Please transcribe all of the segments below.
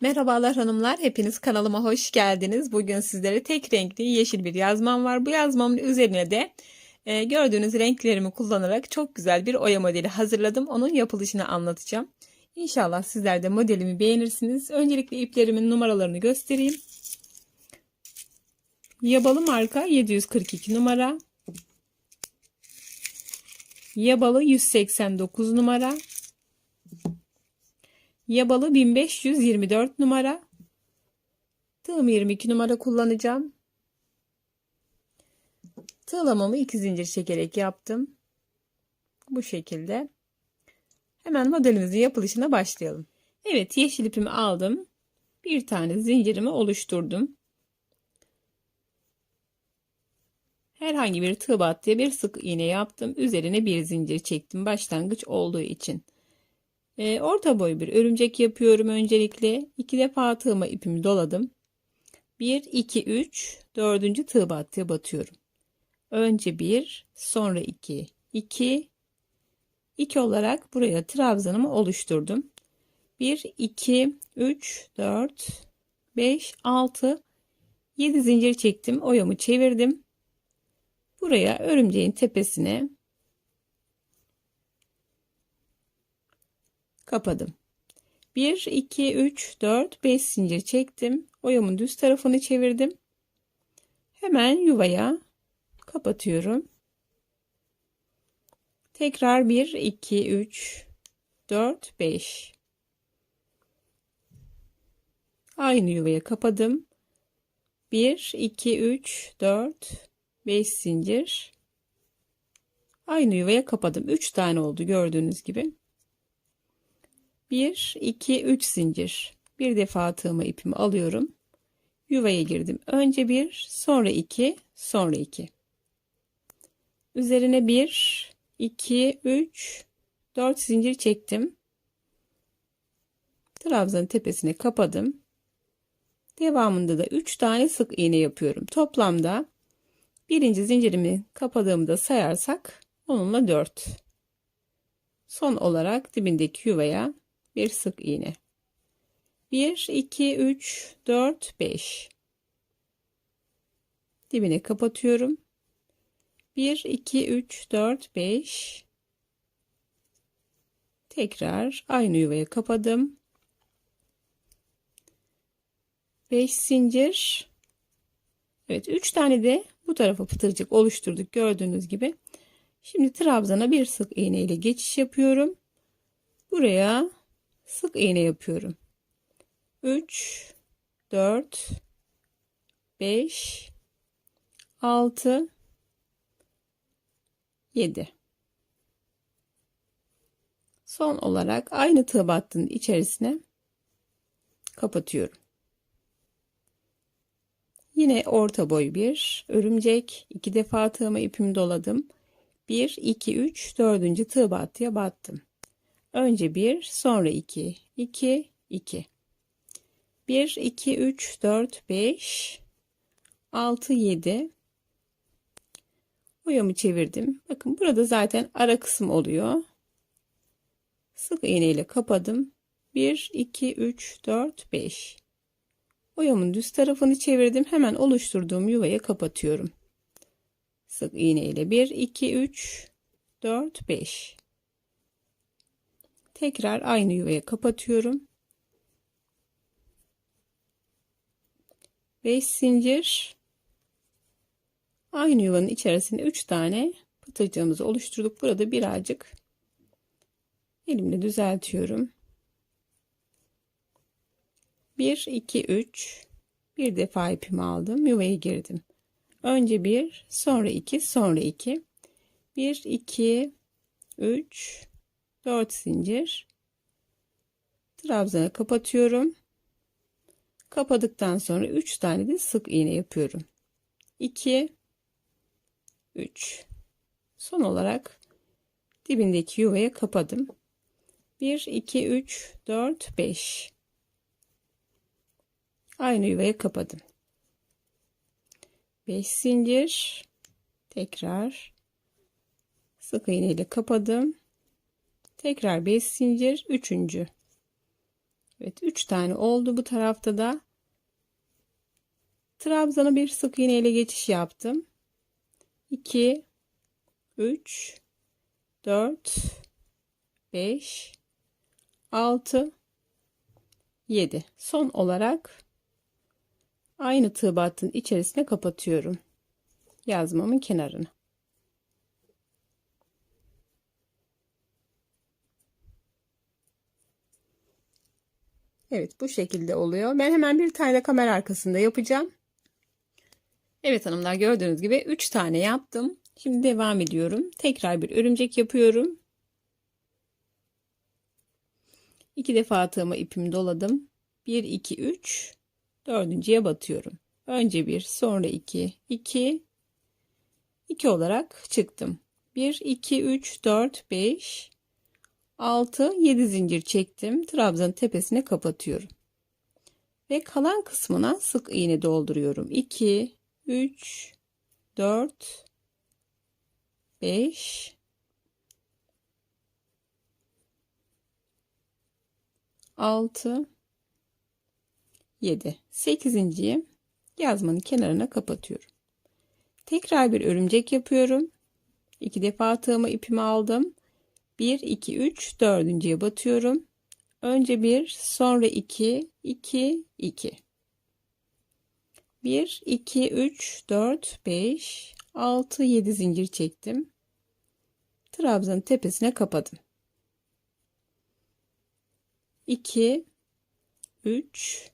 Merhabalar hanımlar, hepiniz kanalıma hoş geldiniz. Bugün sizlere tek renkli yeşil bir yazmam var. Bu yazmamın üzerine de e, gördüğünüz renklerimi kullanarak çok güzel bir oya modeli hazırladım. Onun yapılışını anlatacağım. İnşallah sizler de modelimi beğenirsiniz. Öncelikle iplerimin numaralarını göstereyim. Yabalı marka 742 numara. Yabalı 189 numara. Yabalı 1524 numara. Tığım 22 numara kullanacağım. Tığlamamı iki zincir çekerek yaptım. Bu şekilde. Hemen modelimizin yapılışına başlayalım. Evet yeşil ipimi aldım. Bir tane zincirimi oluşturdum. Herhangi bir tığ battıya bir sık iğne yaptım. Üzerine bir zincir çektim başlangıç olduğu için. E, orta boy bir örümcek yapıyorum öncelikle. iki defa tığıma ipimi doladım. 1, 2, 3, dördüncü tığ battıya batıyorum. Önce 1, sonra 2, 2, 2 olarak buraya trabzanımı oluşturdum. 1, 2, 3, 4, 5, 6, 7 zincir çektim. Oyamı çevirdim. Buraya örümceğin tepesine kapadım. 1, 2, 3, 4, 5 zincir çektim. Oyamın düz tarafını çevirdim. Hemen yuvaya kapatıyorum. Tekrar 1, 2, 3, 4, 5. Aynı yuvaya kapadım. 1, 2, 3, 4, 5 zincir. Aynı yuvaya kapadım. 3 tane oldu gördüğünüz gibi. 1 2 3 zincir. Bir defa tığıma ipimi alıyorum. Yuvaya girdim. Önce bir sonra iki sonra iki. Üzerine 1 2 3 4 zincir çektim. Trabzanın tepesine kapadım. Devamında da 3 tane sık iğne yapıyorum. Toplamda birinci zincirimi kapadığımda sayarsak onunla 4 son olarak dibindeki yuvaya bir sık iğne. 1 2 3 4 5 dibine kapatıyorum. 1 2 3 4 5 tekrar aynı yuvaya kapadım. 5 zincir. Evet 3 tane de bu tarafa pıtırcık oluşturduk gördüğünüz gibi. Şimdi trabzana bir sık iğne ile geçiş yapıyorum. Buraya sık iğne yapıyorum. 3 4 5 6 7 Son olarak aynı tığ battığın içerisine kapatıyorum. Yine orta boy bir örümcek iki defa tığıma ipimi doladım. 1 2 3 4. tığ battıya battım. Önce 1, sonra 2, 2, 2. 1, 2, 3, 4, 5, 6, 7. Boyamı çevirdim. Bakın burada zaten ara kısım oluyor. Sık iğne ile kapadım. 1, 2, 3, 4, 5. Boyamın düz tarafını çevirdim. Hemen oluşturduğum yuvaya kapatıyorum. Sık iğne ile 1, 2, 3, 4, 5. Tekrar aynı yuvaya kapatıyorum. 5 zincir. Aynı yuvanın içerisinde 3 tane pıtırcığımızı oluşturduk. Burada birazcık elimle düzeltiyorum. 1 2 3 bir defa ipimi aldım. Yuvaya girdim. Önce 1, sonra 2, sonra 2. 1 2 3 4 zincir. Trabzanı kapatıyorum. Kapadıktan sonra 3 tane de sık iğne yapıyorum. 2 3 son olarak dibindeki yuvaya kapadım. 1 2 3 4 5 aynı yuvaya kapadım. 5 zincir. Tekrar sık iğne ile kapadım Tekrar 5 zincir. Üçüncü. Evet 3 tane oldu bu tarafta da. Trabzana bir sık iğne ile geçiş yaptım. 2 3 4 5 6 7 son olarak aynı tığ battığın içerisine kapatıyorum yazmamın kenarını Evet bu şekilde oluyor. Ben hemen bir tane kamera arkasında yapacağım. Evet hanımlar gördüğünüz gibi 3 tane yaptım. Şimdi devam ediyorum. Tekrar bir örümcek yapıyorum. İki defa tığıma ipimi doladım. 1 2 3 dördüncüye batıyorum. Önce bir, sonra 2, 2 2 olarak çıktım. 1 2 3 4 5 6 7 zincir çektim. Trabzanın tepesine kapatıyorum. Ve kalan kısmına sık iğne dolduruyorum. 2 3 4 5 6 7 8. yazmanın kenarına kapatıyorum. Tekrar bir örümcek yapıyorum. İki defa tığımı ipimi aldım. 1 2 3 dördüncüye batıyorum. Önce 1, sonra 2, 2, 2. 1 2 3 4 5 6 7 zincir çektim. Trabzanın tepesine kapadım. 2 3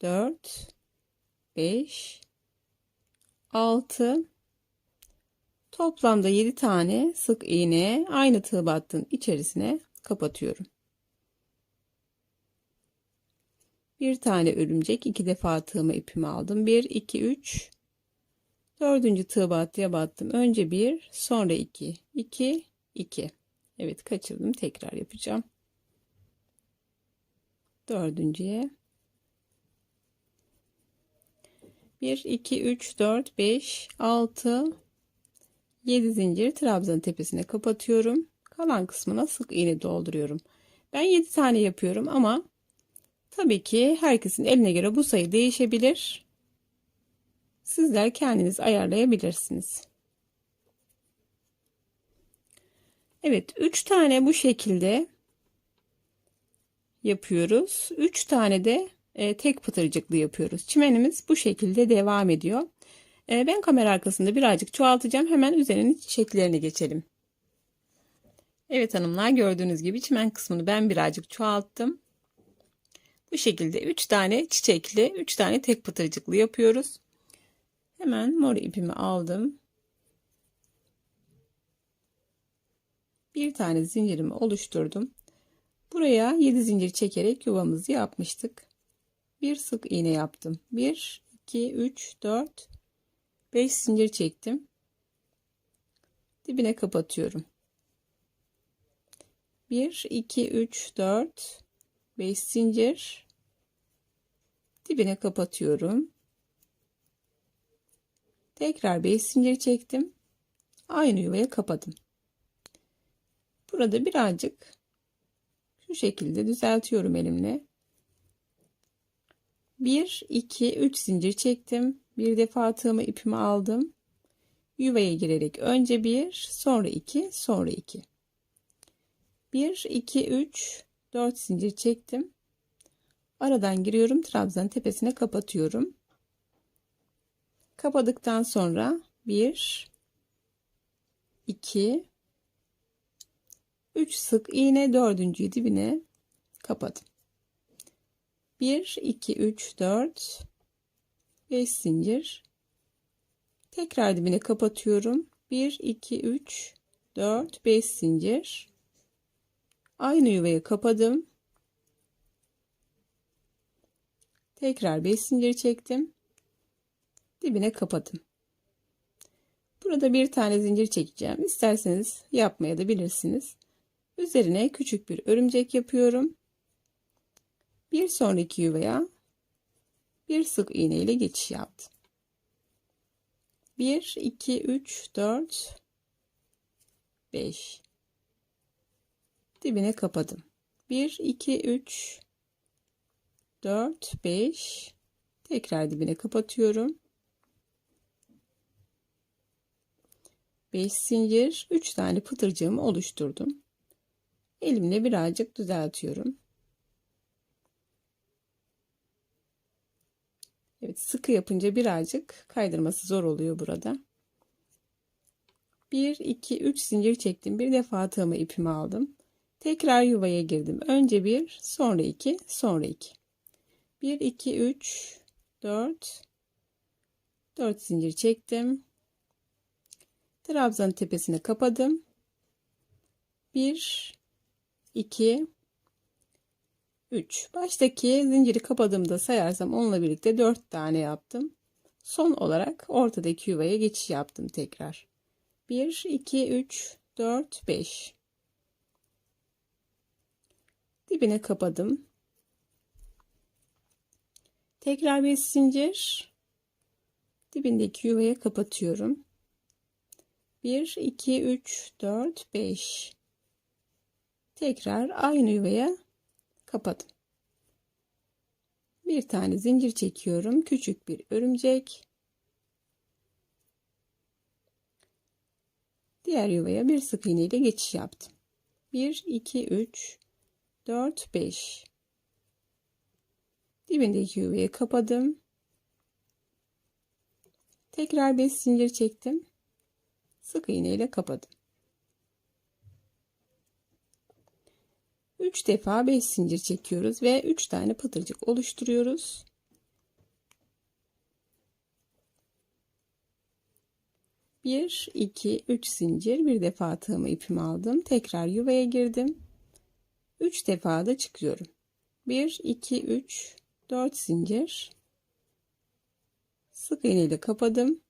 4 5 6 toplamda 7 tane sık iğne aynı tığ battığın içerisine kapatıyorum. Bir tane örümcek iki defa tığıma ipimi aldım. 1 2 3 dördüncü tığ battıya battım. Önce 1 sonra 2 2 2 Evet kaçırdım tekrar yapacağım. Dördüncüye 1 2 3 4 5 6 7 zincir trabzanın tepesine kapatıyorum. Kalan kısmına sık iğne dolduruyorum. Ben 7 tane yapıyorum ama tabii ki herkesin eline göre bu sayı değişebilir. Sizler kendiniz ayarlayabilirsiniz. Evet 3 tane bu şekilde yapıyoruz. 3 tane de e, tek pıtırcıklı yapıyoruz. Çimenimiz bu şekilde devam ediyor. E, ben kamera arkasında birazcık çoğaltacağım. Hemen üzerinin çiçeklerini geçelim. Evet hanımlar gördüğünüz gibi çimen kısmını ben birazcık çoğalttım. Bu şekilde 3 tane çiçekli 3 tane tek pıtırcıklı yapıyoruz. Hemen mor ipimi aldım. Bir tane zincirimi oluşturdum. Buraya 7 zincir çekerek yuvamızı yapmıştık. Bir sık iğne yaptım. 1 2 3 4 5 zincir çektim. Dibine kapatıyorum. 1 2 3 4 5 zincir dibine kapatıyorum. Tekrar 5 zincir çektim. Aynı yuvaya kapadım. Burada birazcık şu şekilde düzeltiyorum elimle. 1 2 3 zincir çektim. Bir defa tığımı ipimi aldım. Yuvaya girerek önce 1, sonra 2, sonra 2. 1 2 3 4 zincir çektim. Aradan giriyorum. Trabzanın tepesine kapatıyorum. Kapadıktan sonra 1 2 3 sık iğne dördüncüyü dibine kapadım. 1 2 3 4 5 zincir tekrar dibine kapatıyorum. 1 2 3 4 5 zincir aynı yuvaya kapadım. Tekrar 5 zincir çektim. Dibine kapadım. Burada bir tane zincir çekeceğim. İsterseniz yapmaya da bilirsiniz. Üzerine küçük bir örümcek yapıyorum. Bir sonraki yuvaya bir sık iğne ile geçiş yaptım. 1 2 3 4 5 dibine kapadım. 1, 2, 3, 4, 5. Tekrar dibine kapatıyorum. 5 zincir, 3 tane pıtırcığımı oluşturdum. Elimle birazcık düzeltiyorum. Evet, sıkı yapınca birazcık kaydırması zor oluyor burada. 1 2 3 zincir çektim. Bir defa tığımı ipimi aldım. Tekrar yuvaya girdim. Önce 1, sonra 2, sonra 2. 1 2 3 4 4 zincir çektim. Trabzanın tepesine kapadım. 1 2 3 baştaki zinciri kapadığımda sayarsam onunla birlikte 4 tane yaptım. Son olarak ortadaki yuvaya geçiş yaptım tekrar. 1 2 3 4 5 dibine kapadım. Tekrar bir zincir dibindeki yuvaya kapatıyorum. 1 2 3 4 5 tekrar aynı yuvaya kapadım. Bir tane zincir çekiyorum. Küçük bir örümcek. Diğer yuvaya bir sık iğne ile geçiş yaptım. 1 2 3 4 5 Dibindeki yuvaya kapadım. Tekrar 5 zincir çektim. Sık iğne ile kapadım. 3 defa 5 zincir çekiyoruz ve 3 tane pıtırcık oluşturuyoruz. Bir, iki, üç zincir. Bir defa tığımı ipimi aldım. Tekrar yuvaya girdim. Üç defa da çıkıyorum. Bir, iki, üç, dört zincir. Sık iğne ile kapadım.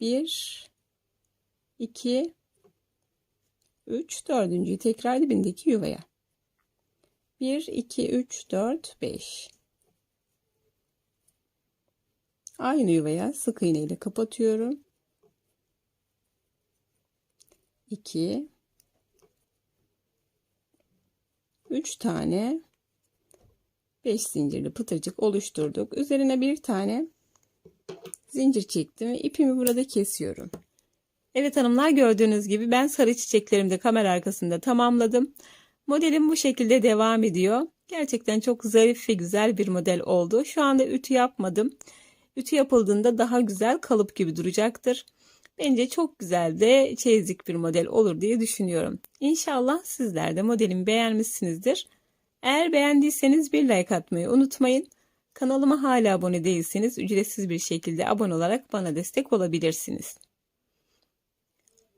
Bir, iki, 3 dördüncüyü tekrar dibindeki yuvaya. 1 2 3 4 5 aynı yuvaya sık iğne ile kapatıyorum. 2 3 tane 5 zincirli pıtırcık oluşturduk. Üzerine bir tane zincir çektim ve ipimi burada kesiyorum Evet hanımlar gördüğünüz gibi ben sarı çiçeklerimi de kamera arkasında tamamladım. Modelim bu şekilde devam ediyor. Gerçekten çok zarif ve güzel bir model oldu. Şu anda ütü yapmadım. Ütü yapıldığında daha güzel kalıp gibi duracaktır. Bence çok güzel de çeyizlik bir model olur diye düşünüyorum. İnşallah sizler de modelimi beğenmişsinizdir. Eğer beğendiyseniz bir like atmayı unutmayın. Kanalıma hala abone değilseniz ücretsiz bir şekilde abone olarak bana destek olabilirsiniz.